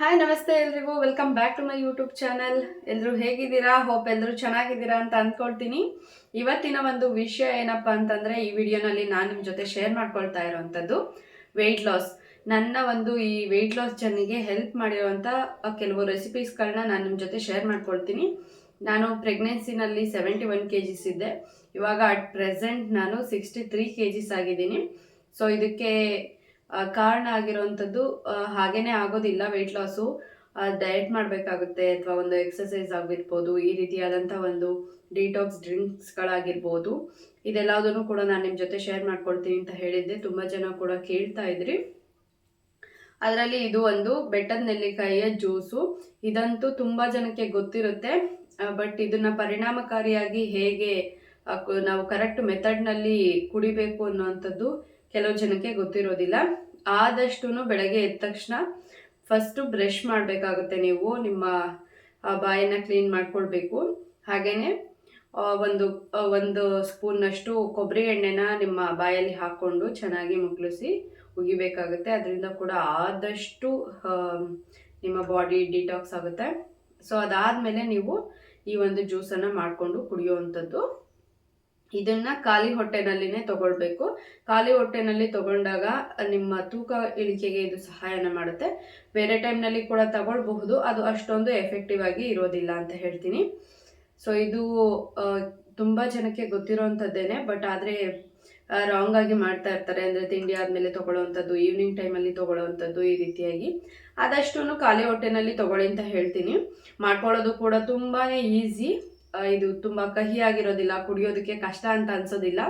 Hi ನಮಸ್ತೆ ಎಲ್ರಿಗೂ. Welcome back to my YouTube channel ಎಲ್ಲರೂ ಹೇಗಿದ್ದೀರಾ? ಹೋಪ್ ಎಲ್ಲರೂ ಚೆನ್ನಾಗಿದ್ದೀರಾ ಅಂತ ಅಂದ್ಕೊಳ್ತೀನಿ ಇವತ್ತಿನ ಒಂದು ವಿಷಯ ಏನಪ್ಪ ಅಂತಂದರೆ, ಈ ವಿಡಿಯೋನಲ್ಲಿ ನಾನು ನಿಮ್ಮ ಜೊತೆ ಶೇರ್ ಮಾಡ್ಕೊಳ್ತಾ ಇರೋವಂಥದ್ದು ವೆಯ್ಟ್ ಲಾಸ್ ನನ್ನ ಒಂದು ಈ ವೆಯ್ಟ್ ಲಾಸ್ ಜರ್ನಿಗೆ ಹೆಲ್ಪ್ ಮಾಡಿರುವಂಥ ಕೆಲವು ರೆಸಿಪೀಸ್ಗಳನ್ನ ನಾನು ನಿಮ್ಮ ಜೊತೆ ಶೇರ್ ಮಾಡ್ಕೊಳ್ತೀನಿ. ನಾನು ಪ್ರೆಗ್ನೆನ್ಸಿನಲ್ಲಿ ಸೆವೆಂಟಿ ಒನ್ ಕೆ ಜಿಸ್ ಇದ್ದೆ. ಇವಾಗ ಅಟ್ ಪ್ರೆಸೆಂಟ್ ನಾನು ಸಿಕ್ಸ್ಟಿ ತ್ರೀ ಕೆ ಜಿಸ್ ಆಗಿದ್ದೀನಿ. ಸೊ ಇದಕ್ಕೆ ಕಾರಣ ಆಗಿರುವಂಥದ್ದು ಹಾಗೇನೆ ಆಗೋದಿಲ್ಲ ವೆಯ್ಟ್ ಲಾಸು ಡಯಟ್ ಮಾಡಬೇಕಾಗುತ್ತೆ ಅಥವಾ ಒಂದು ಎಕ್ಸಸೈಸ್ ಆಗಿರ್ಬೋದು, ಈ ರೀತಿಯಾದಂಥ ಒಂದು ಡಿಟಾಕ್ಸ್ ಡ್ರಿಂಕ್ಸ್ಗಳಾಗಿರ್ಬೋದು ಇದೆಲ್ಲದನ್ನು ಕೂಡ ನಾನು ನಿಮ್ಮ ಜೊತೆ ಶೇರ್ ಮಾಡ್ಕೊಳ್ತೀನಿ ಅಂತ ಹೇಳಿದ್ದೆ. ತುಂಬ ಜನ ಕೂಡ ಕೇಳ್ತಾ ಇದ್ರಿ. ಅದರಲ್ಲಿ ಇದು ಒಂದು ಬೆಟ್ಟದ ನೆಲ್ಲಿಕಾಯಿಯ ಜ್ಯೂಸು. ಇದಂತೂ ತುಂಬ ಜನಕ್ಕೆ ಗೊತ್ತಿರುತ್ತೆ. ಬಟ್ ಇದನ್ನ ಪರಿಣಾಮಕಾರಿಯಾಗಿ ಹೇಗೆ ನಾವು ಕರೆಕ್ಟ್ ಮೆಥಡ್ನಲ್ಲಿ ಕುಡಿಬೇಕು ಅನ್ನುವಂಥದ್ದು ಕೆಲವು ಜನಕ್ಕೆ ಗೊತ್ತಿರೋದಿಲ್ಲ. ಆದಷ್ಟು ಬೆಳಗ್ಗೆ ಎದ್ದ ತಕ್ಷಣ ಫಸ್ಟು ಬ್ರಷ್ ಮಾಡಬೇಕಾಗುತ್ತೆ ನೀವು, ನಿಮ್ಮ ಬಾಯನ್ನ ಕ್ಲೀನ್ ಮಾಡ್ಕೊಳ್ಬೇಕು. ಹಾಗೆಯೇ ಒಂದು ಒಂದು ಸ್ಪೂನ್ನಷ್ಟು ಕೊಬ್ಬರಿ ಎಣ್ಣೆನ ನಿಮ್ಮ ಬಾಯಲ್ಲಿ ಹಾಕ್ಕೊಂಡು ಚೆನ್ನಾಗಿ ಮುಕ್ಕಳಿಸಿ ಉಗಿಬೇಕಾಗುತ್ತೆ. ಅದರಿಂದ ಕೂಡ ಆದಷ್ಟು ನಿಮ್ಮ ಬಾಡಿ ಡಿಟಾಕ್ಸ್ ಆಗುತ್ತೆ. ಸೊ ಅದಾದಮೇಲೆ ನೀವು ಈ ಒಂದು ಜ್ಯೂಸನ್ನು ಮಾಡಿಕೊಂಡು ಕುಡಿಯುವಂಥದ್ದು. ಇದನ್ನ ಖಾಲಿ ಹೊಟ್ಟೆನಲ್ಲಿನೇ ತಗೊಳ್ಬೇಕು. ಖಾಲಿ ಹೊಟ್ಟೆನಲ್ಲಿ ತಗೊಂಡಾಗ ನಿಮ್ಮ ತೂಕ ಇಳಿಕೆಗೆ ಇದು ಸಹಾಯನ ಮಾಡುತ್ತೆ. ಬೇರೆ ಟೈಮ್ನಲ್ಲಿ ಕೂಡ ತಗೊಳ್ಬಹುದು. ಅದು ಅಷ್ಟೊಂದು ಎಫೆಕ್ಟಿವ್ ಆಗಿ ಇರೋದಿಲ್ಲ ಅಂತ ಹೇಳ್ತೀನಿ. ಸೊ, ಇದು ತುಂಬ ಜನಕ್ಕೆ ಗೊತ್ತಿರೋವಂಥದ್ದೇನೆ ಬಟ್ ಆದರೆ ರಾಂಗ್ ಆಗಿ ಮಾಡ್ತಾ ಇರ್ತಾರೆ. ಅಂದರೆ ತಿಂಡಿ ಆದಮೇಲೆ ತಗೊಳ್ಳೋವಂಥದ್ದು ಈವ್ನಿಂಗ್ ಟೈಮಲ್ಲಿ ತಗೊಳ್ಳೋವಂಥದ್ದು ಈ ರೀತಿಯಾಗಿ. ಆದಷ್ಟು ಖಾಲಿ ಹೊಟ್ಟೆನಲ್ಲಿ ತಗೊಳ್ಳಿ ಅಂತ ಹೇಳ್ತೀನಿ. ಮಾಡ್ಕೊಳ್ಳೋದು ಕೂಡ ತುಂಬಾ ಈಸಿ ಇದು ತುಂಬ ಕಹಿಯಾಗಿರೋದಿಲ್ಲ, ಕುಡಿಯೋದಕ್ಕೆ ಕಷ್ಟ ಅಂತ ಅನ್ಸೋದಿಲ್ಲ.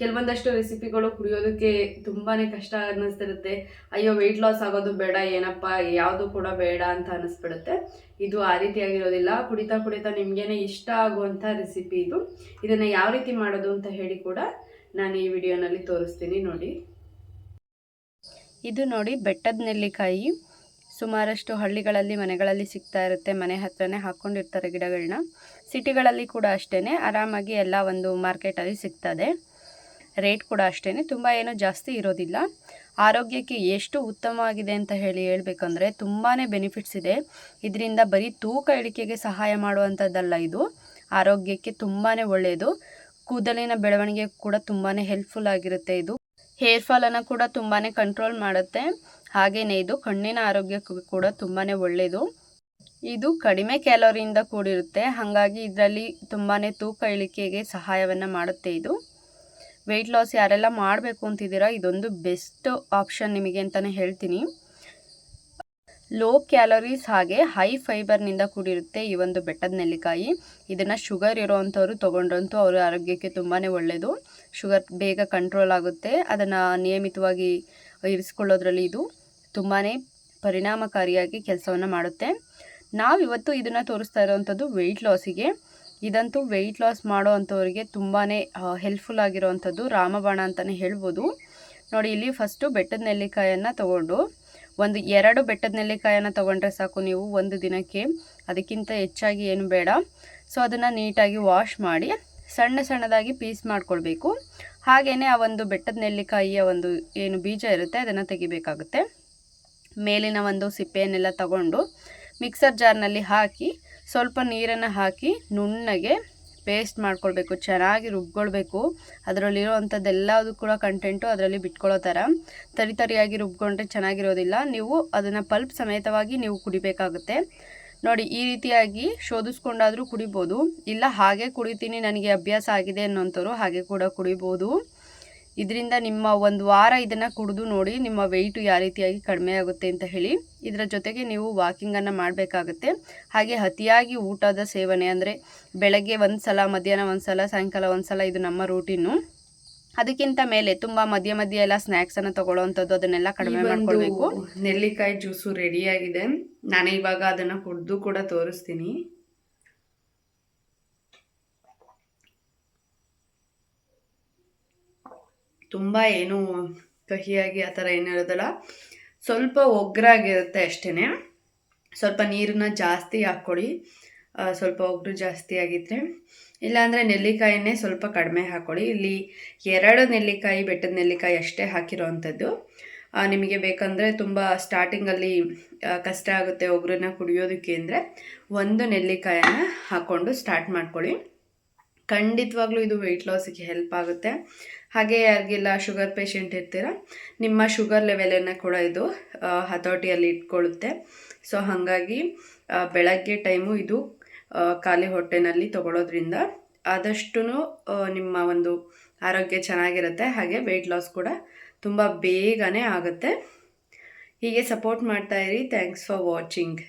ಕೆಲವೊಂದಷ್ಟು ರೆಸಿಪಿಗಳು ಕುಡಿಯೋದಕ್ಕೆ ತುಂಬಾ ಕಷ್ಟ ಅನ್ನಿಸ್ತಿರುತ್ತೆ. ಅಯ್ಯೋ ವೆಯ್ಟ್ ಲಾಸ್ ಆಗೋದು ಬೇಡ, ಏನಪ್ಪ, ಯಾವುದು ಕೂಡ ಬೇಡ ಅಂತ ಅನ್ನಿಸ್ಬಿಡುತ್ತೆ. ಇದು ಆ ರೀತಿಯಾಗಿರೋದಿಲ್ಲ. ಕುಡಿತಾ ಕುಡಿತಾ ನಿಮಗೇನೆ ಇಷ್ಟ ಆಗುವಂಥ ರೆಸಿಪಿ ಇದು. ಇದನ್ನು ಯಾವ ರೀತಿ ಮಾಡೋದು ಅಂತ ಹೇಳಿ ಕೂಡ ನಾನು ಈ ವಿಡಿಯೋನಲ್ಲಿ ತೋರಿಸ್ತೀನಿ ನೋಡಿ. ಇದು ನೋಡಿ, ಬೆಟ್ಟದ ನೆಲ್ಲಿಕಾಯಿ. ಸುಮಾರಷ್ಟು ಹಳ್ಳಿಗಳಲ್ಲಿ, ಮನೆಗಳಲ್ಲಿ ಸಿಗ್ತಾ ಇರುತ್ತೆ. ಮನೆ ಹತ್ರನೇ ಹಾಕ್ಕೊಂಡಿರ್ತಾರೆ ಗಿಡಗಳನ್ನ ಸಿಟಿಗಳಲ್ಲಿ ಕೂಡ ಅಷ್ಟೇ ಆರಾಮಾಗಿ ಎಲ್ಲ ಒಂದು ಮಾರ್ಕೆಟಲ್ಲಿ ಸಿಗ್ತದೆ. ರೇಟ್ ಕೂಡ ಅಷ್ಟೇ ತುಂಬ ಏನೂ ಜಾಸ್ತಿ ಇರೋದಿಲ್ಲ. ಆರೋಗ್ಯಕ್ಕೆ ಎಷ್ಟು ಉತ್ತಮವಾಗಿದೆ ಅಂತ ಹೇಳಿ ಹೇಳಬೇಕಂದ್ರೆ ತುಂಬಾ ಬೆನಿಫಿಟ್ಸ್ ಇದೆ. ಇದರಿಂದ ಬರೀ ತೂಕ ಇಳಿಕೆಗೆ ಸಹಾಯ ಮಾಡುವಂಥದ್ದಲ್ಲ ಇದು. ಆರೋಗ್ಯಕ್ಕೆ ತುಂಬಾ ಒಳ್ಳೆಯದು ಕೂದಲಿನ ಬೆಳವಣಿಗೆ ಕೂಡ ತುಂಬಾ ಹೆಲ್ಪ್ಫುಲ್ ಆಗಿರುತ್ತೆ ಇದು. ಹೇರ್ ಫಾಲನ್ನು ಕೂಡ ತುಂಬಾ ಕಂಟ್ರೋಲ್ ಮಾಡುತ್ತೆ. ಹಾಗೆಯೇ ಇದು ಕಣ್ಣಿನ ಆರೋಗ್ಯಕ್ಕೂ ಕೂಡ ತುಂಬಾ ಒಳ್ಳೆಯದು ಇದು ಕಡಿಮೆ ಕ್ಯಾಲೋರಿಯಿಂದ ಕೂಡಿರುತ್ತೆ. ಹಾಗಾಗಿ ಇದರಲ್ಲಿ ತುಂಬಾ ತೂಕ ಇಳಿಕೆಗೆ ಸಹಾಯವನ್ನು ಮಾಡುತ್ತೆ ಇದು. ವೆಯ್ಟ್ ಲಾಸ್ ಯಾರೆಲ್ಲ ಮಾಡಬೇಕು ಅಂತಿದ್ದೀರಾ ಇದೊಂದು ಬೆಸ್ಟ್ ಆಪ್ಷನ್ ನಿಮಗೆ ಅಂತಲೇ ಹೇಳ್ತೀನಿ. ಲೋ ಕ್ಯಾಲೋರೀಸ್ ಹಾಗೆ ಹೈ ಫೈಬರ್ನಿಂದ ಕೂಡಿರುತ್ತೆ ಈ ಒಂದು ಬೆಟ್ಟದ ನೆಲ್ಲಿಕಾಯಿ. ಇದನ್ನು ಶುಗರ್ ಇರೋವಂಥವ್ರು ತೊಗೊಂಡ್ರಂತೂ ಅವರ ಆರೋಗ್ಯಕ್ಕೆ ತುಂಬಾ ಒಳ್ಳೆಯದು ಶುಗರ್ ಬೇಗ ಕಂಟ್ರೋಲ್ ಆಗುತ್ತೆ. ಅದನ್ನು ನಿಯಮಿತವಾಗಿ ಇರಿಸ್ಕೊಳ್ಳೋದ್ರಲ್ಲಿ ಇದು. ತುಂಬಾ ಪರಿಣಾಮಕಾರಿಯಾಗಿ ಕೆಲಸವನ್ನು ಮಾಡುತ್ತೆ. ನಾವು ಇವತ್ತು ಇದನ್ನು ತೋರಿಸ್ತಾ ಇರೋವಂಥದ್ದು ವೆಯ್ಟ್ ಲಾಸಿಗೆ ಇದಂತೂ ವೆಯ್ಟ್ ಲಾಸ್ ಮಾಡೋ ಅಂಥವ್ರಿಗೆ ತುಂಬಾ ಹೆಲ್ಪ್ಫುಲ್ ಆಗಿರೋವಂಥದ್ದು ರಾಮಬಾಣ ಅಂತಲೇ ಹೇಳ್ಬೋದು. ನೋಡಿ, ಇಲ್ಲಿ ಫಸ್ಟು ಬೆಟ್ಟದ ನೆಲ್ಲಿಕಾಯನ್ನು ತಗೊಂಡು, ಒಂದು ಎರಡು ಬೆಟ್ಟದ ನೆಲ್ಲಿಕಾಯನ್ನು ತೊಗೊಂಡ್ರೆ ಸಾಕು ನೀವು ಒಂದು ದಿನಕ್ಕೆ. ಅದಕ್ಕಿಂತ ಹೆಚ್ಚಾಗಿ ಏನು ಬೇಡ. ಸೊ ಅದನ್ನು ನೀಟಾಗಿ ವಾಶ್ ಮಾಡಿ, ಸಣ್ಣ ಸಣ್ಣದಾಗಿ ಪೀಸ್ ಮಾಡ್ಕೊಳ್ಬೇಕು. ಹಾಗೆಯೇ ಆ ಒಂದು ಬೆಟ್ಟದ ನೆಲ್ಲಿಕಾಯಿಯ ಒಂದು ಏನು ಬೀಜ ಇರುತ್ತೆ, ಅದನ್ನು ತೆಗಿಬೇಕಾಗುತ್ತೆ. ಮೇಲಿನ ಒಂದು ಸಿಪ್ಪೆಯನ್ನೆಲ್ಲ ತಗೊಂಡು ಮಿಕ್ಸರ್ ಜಾರ್ನಲ್ಲಿ ಹಾಕಿ ಸ್ವಲ್ಪ ನೀರನ್ನು ಹಾಕಿ ನುಣ್ಣಗೆ ಪೇಸ್ಟ್ ಮಾಡ್ಕೊಳ್ಬೇಕು, ಚೆನ್ನಾಗಿ ರುಬ್ಕೊಳ್ಬೇಕು. ಅದರಲ್ಲಿರೋ ಅಂಥದ್ದೆಲ್ಲದು ಕೂಡ ಕಂಟೆಂಟು ಅದರಲ್ಲಿ ಬಿಟ್ಕೊಳ್ಳೋ ಥರ. ತರಿ ತರಿಯಾಗಿ ರುಬ್ಕೊಂಡ್ರೆ ಚೆನ್ನಾಗಿರೋದಿಲ್ಲ. ನೀವು ಅದನ್ನು ಪಲ್ಪ್ ಸಮೇತವಾಗಿ ನೀವು ಕುಡಿಬೇಕಾಗುತ್ತೆ. ನೋಡಿ, ಈ ರೀತಿಯಾಗಿ ಶೋಧಿಸ್ಕೊಂಡಾದರೂ ಕುಡಿಬೋದು. ಇಲ್ಲ, ಹಾಗೆ ಕುಡಿತೀನಿ, ನನಗೆ ಅಭ್ಯಾಸ ಆಗಿದೆ ಅನ್ನೋಂಥವ್ರು ಹಾಗೆ ಕೂಡ ಕುಡಿಬೋದು. ಇದರಿಂದ ನಿಮ್ಮ ಒಂದು ವಾರ ಇದನ್ನು ಕುಡಿದು ನೋಡಿ ನಿಮ್ಮ ವೆಯ್ಟು ಯಾವ ರೀತಿಯಾಗಿ ಕಡಿಮೆ ಆಗುತ್ತೆ ಅಂತ ಹೇಳಿ. ಇದರ ಜೊತೆಗೆ ನೀವು ವಾಕಿಂಗನ್ನು ಮಾಡಬೇಕಾಗತ್ತೆ. ಹಾಗೆ ಅತಿಯಾಗಿ ಊಟದ ಸೇವನೆ ಅಂದರೆ ಬೆಳಗ್ಗೆ ಒಂದು ಸಲ ಮಧ್ಯಾಹ್ನ ಒಂದು ಸಲ ಸಾಯಂಕಾಲ ಒಂದು ಸಲ ಇದು ನಮ್ಮ ರೂಟೀನು ಅದಕ್ಕಿಂತ ಮೇಲೆ ತುಂಬ ಮಧ್ಯ ಮಧ್ಯ ಎಲ್ಲ ಸ್ನ್ಯಾಕ್ಸನ್ನು ತಗೊಳ್ಳೋವಂಥದ್ದು ಅದನ್ನೆಲ್ಲ ಕಡಿಮೆ ಮಾಡ್ಕೊಳ್ಬೇಕು. ನೆಲ್ಲಿಕಾಯಿ ಜ್ಯೂಸು ರೆಡಿಯಾಗಿದೆ ನಾನು ಇವಾಗ ಅದನ್ನು ಕುಡಿದು ಕೂಡ ತೋರಿಸ್ತೀನಿ. ತುಂಬ ಏನು ಕಹಿಯಾಗಿ ಆ ಥರ ಏನಿರೋದಲ್ಲ ಸ್ವಲ್ಪ ಒಗ್ರಾಗಿರುತ್ತೆ ಅಷ್ಟೇ ಸ್ವಲ್ಪ ನೀರನ್ನ ಜಾಸ್ತಿ ಹಾಕ್ಕೊಳ್ಳಿ ಸ್ವಲ್ಪ ಒಗ್ರು ಜಾಸ್ತಿ ಆಗಿದ್ರೆ, ಇಲ್ಲಾಂದರೆ ನೆಲ್ಲಿಕಾಯಿನೇ ಸ್ವಲ್ಪ ಕಡಿಮೆ ಹಾಕ್ಕೊಳ್ಳಿ ಇಲ್ಲಿ ಎರಡು ನೆಲ್ಲಿಕಾಯಿ, ಬೆಟ್ಟದ ನೆಲ್ಲಿಕಾಯಿ ಅಷ್ಟೇ ಹಾಕಿರೋ ಅಂಥದ್ದು ನಿಮಗೆ ಬೇಕಂದರೆ ತುಂಬ ಸ್ಟಾರ್ಟಿಂಗಲ್ಲಿ ಕಷ್ಟ ಆಗುತ್ತೆ ಒಗ್ಗರನ್ನ ಕುಡಿಯೋದಕ್ಕೆ ಅಂದರೆ ಒಂದು ನೆಲ್ಲಿಕಾಯನ್ನು ಹಾಕ್ಕೊಂಡು ಸ್ಟಾರ್ಟ್ ಮಾಡ್ಕೊಳ್ಳಿ. ಖಂಡಿತವಾಗ್ಲೂ ಇದು ವೆಯ್ಟ್ ಲಾಸಿಗೆ ಹೆಲ್ಪ್ ಆಗುತ್ತೆ. ಹಾಗೆ ಯಾರಿಗೆಲ್ಲ ಶುಗರ್ ಪೇಷಂಟ್ ಇರ್ತೀರ, ನಿಮ್ಮ ಶುಗರ್ ಲೆವೆಲನ್ನು ಕೂಡ ಇದು ಹತೋಟಿಯಲ್ಲಿ ಇಟ್ಕೊಳ್ಳುತ್ತೆ. ಸೊ, ಹಾಗಾಗಿ ಬೆಳಗ್ಗೆ ಟೈಮು ಇದು ಖಾಲಿ ಹೊಟ್ಟೆನಲ್ಲಿ ತಗೊಳ್ಳೋದ್ರಿಂದ ಆದಷ್ಟು ನಿಮ್ಮ ಒಂದು ಆರೋಗ್ಯ ಚೆನ್ನಾಗಿರುತ್ತೆ. ಹಾಗೆ ವೆಯ್ಟ್ ಲಾಸ್ ಕೂಡ ತುಂಬ ಬೇಗನೆ ಆಗುತ್ತೆ. ಹೀಗೆ ಸಪೋರ್ಟ್ ಮಾಡ್ತಾ ಇರಿ. Thanks for watching